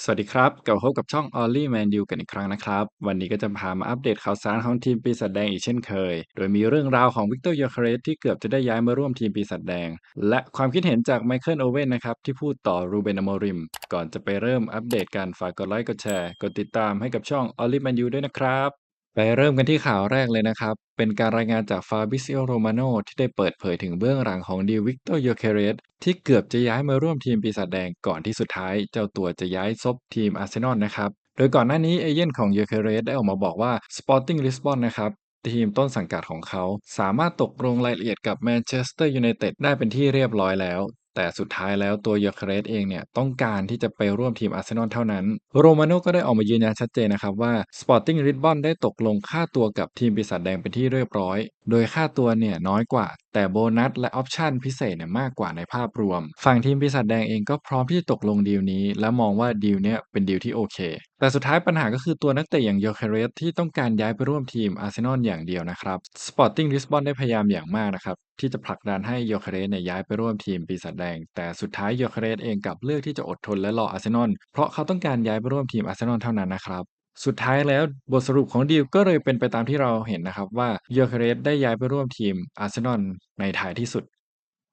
สวัสดีครับ กลับมาพบกับช่อง o l l y Man U กันอีกครั้งนะครับ วันนี้ก็จะพามาอัปเดตข่าวสารของทีมปีศาจแดงอีกเช่นเคย โดยมีเรื่องราวของวิกเตอร์ยอเคเรสที่เกือบจะได้ย้ายมาร่วมทีมปีศาจแดง และความคิดเห็นจากไมเคิลโอเว่นนะครับ ที่พูดต่อรูเบนอโมริม ก่อนจะไปเริ่มอัปเดตกันฝากกดไลค์กดแชร์ กดติดตามให้กับช่อง o l l y Man U ด้วยนะครับ ไปเริ่มกันที่ข่าวแรกเลยนะครับ เป็นการรายงานจากฟาบิซิโอโรมาโนที่ได้เปิดเผยถึงเบื้องหลังของดีวิกโตโยเคเรสที่เกือบจะย้ายมาร่วมทีมปีศาจแดงก่อนที่สุดท้ายเจ้าตัวจะย้ายซบทีมอาร์เซนอลนะครับ โดยก่อนหน้านี้เอเย่นของโยเคเรสได้ออกมาบอกว่า Sporting Lisbon นะครับทีมต้นสังกัดของเขา สามารถตกลงรายละเอียดกับแมนเชสเตอร์ยูไนเต็ดได้เป็นที่เรียบร้อยแล้ว แต่สุดท้ายแล้วตัวเยเคเรสเองเนี่ยต้องการที่จะไปร่วมทีมอาร์เซนอลเท่านั้น โรมาโน่ก็ได้ออกมายืนยันชัดเจนนะครับว่าสปอร์ติ้งริบบอนได้ตกลงค่าตัวกับทีมปีศาจแดงเป็นที่เรียบร้อย โดยค่าตัวเนี่ยน้อยกว่า แต่โบนัสและออปชันพิเศษเนี่ยมากกว่าในภาพรวม ฝั่งทีมปีศาจแดงเองก็พร้อมที่จะตกลงดีลนี้ และมองว่าดีลเนี้ยเป็นดีลที่โอเค แต่สุดท้ายปัญหาก็คือตัวนักเตะอย่างโยเคเรสที่ต้องการย้ายไปร่วมทีมอาร์เซนอลอย่างเดียวนะครับ Sporting Lisbon ได้พยายามอย่างมากนะครับที่จะผลักดันให้โยเคเรสเนี่ยย้ายไปร่วมทีมปีศาจแดง แต่สุดท้ายโยเคเรสเองกลับเลือกที่จะอดทนและรออาร์เซนอลเพราะเขาต้องการย้ายไปร่วมทีมอาร์เซนอลเท่านั้นนะครับ สุดท้ายแล้วบทสรุปของดีลก็เลยเป็นไปตามที่เราเห็นนะครับว่าเยเคเรสได้ย้ายไปร่วมทีมอาร์เซนอลในท้ายที่สุด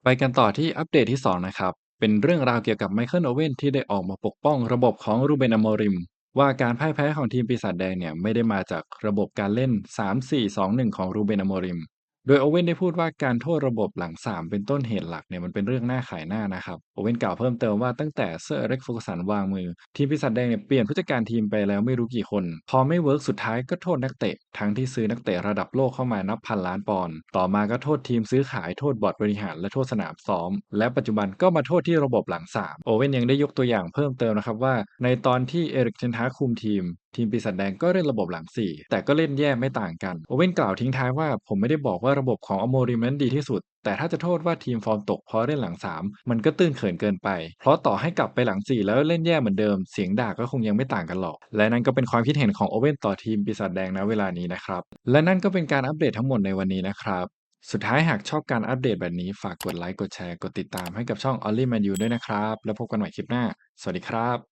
ไปกันต่อที่อัปเดตที่ 2 นะครับ เป็นเรื่องราวเกี่ยวกับไมเคิลโอเว่นที่ได้ออกมาปกป้องระบบของรูเบนอโมริม ว่าการพ่ายแพ้ของทีมปีศาจแดงเนี่ยไม่ได้มาจากระบบการเล่น 3-4-2-1 ของรูเบนอโมริม ดยโอเว่นได้พูดว่าการโทษระบบหลัง 3 เป็นต้นเหตุหลักเนี่ยมันเป็นเรื่องหน่าขายหน้านะครับ โอเว่นกล่าวเพิ่มเติมว่าตั้งแต่เซอร์อเล็กฟกสันวางมือ ทีมปีศาจแดงเนี่ยเปลี่ยนผู้จัดการทีมไปแล้วไม่รู้กี่คน พอไม่เวิร์กสุดท้ายก็โทษนักเตะ ทั้งที่ซื้อนักเตะระดับโลกเข้ามานับพันล้านปอนด์ต่อมาก็โทษทีมซื้อขายโทษบอร์ดบริหารและโทษสนามซ้อม และปัจจุบันก็มาโทษที่ระบบหลัง 3 โอเว่นยังได้ยกตัวอย่างเพิ่มเติมนะครับว่า ในตอนที่เอริกเทนฮาคุมทีมทีมปีศาจแดงก็เล่นระบบหลัง 4 แต่ก็เล่นแย่ไม่ต่างกัน โอเว่นกล่าวทิ้งท้ายว่าผมไม่ได้บอกว่าระบบของอโมริมนั้นดีที่สุด แต่ถ้าจะโทษว่าทีมฟอร์มตกเพราะเล่นหลัง 3 มันก็ตื้นเขินเกินไป เพราะต่อให้กลับไปหลัง 4 แล้วเล่นแย่เหมือนเดิม เสียงด่าก็คงยังไม่ต่างกันหรอก และนั่นก็เป็นความคิดเห็นของโอเว่นต่อทีมปีศาจแดงณเวลานี้นะครับ และนั่นก็เป็นการอัปเดตทั้งหมดในวันนี้นะครับสุดท้ายหากชอบการอัปเดตแบบนี้ฝากกดไลค์ กดแชร์ กดติดตามให้กับช่อง Only Man U ด้วยนะครับ แล้วพบกันใหม่คลิปหน้า สวัสดีครับ